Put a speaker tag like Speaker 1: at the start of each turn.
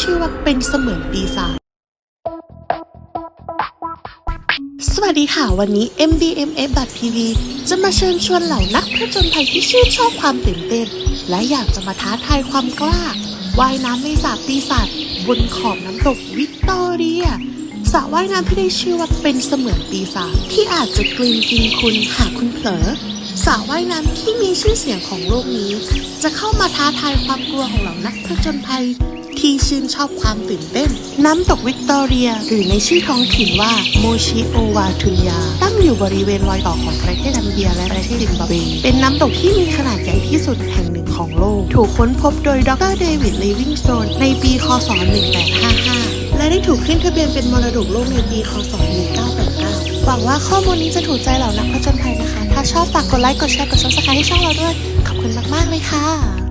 Speaker 1: ชื่อว่าเป็นเสมือนปีศาจสวัสดีค่ะวันนี้ MDMF TV จะมาเชิญชวนเหล่านักผจญภัยที่ชื่นชอบความตื่นเต้น และอยากจะมาท้าทายความกล้าว่ายน้ำในสระปีศาจบนขอบน้ำตกวิกตอเรียสระว่ายน้ำที่ได้ชื่อว่าเป็นเสมือนปีศาจที่อาจจะกลืนกินคุณหากคุณเผลอสระว่ายน้ำที่มีชื่อเสียงของโลกนี้ จะเข้ามาท้าทายความกลัวของเหล่านักผจญภัย ที่ชื่นชอบความตื่นเต้น น้ำตกวิกตอเรีย หรือในชื่อท้องถิ่นว่าโมชิโอวาทุนยา ตั้งอยู่บริเวณรอยต่อของประเทศซัมเบียและประเทศซิมบับเวเป็นน้ำตกที่มีขนาดใหญ่ที่สุดแห่งหนึ่งของโลก ถูกค้นพบโดยดรเดวิดเลวิงสโตนในปีคศ 1855 และได้ถูกขึ้นทะเบียนเป็นมรดกโลกในปีคศ 1989 หวังว่าข้อมูลนี้จะถูกใจเหล่านักผจญภัยนะคะ ถ้าชอบฝากกดไลค์ กดแชร์ กด subscribe ให้ช่องเราด้วย ขอบคุณมาก ๆ เลยค่ะ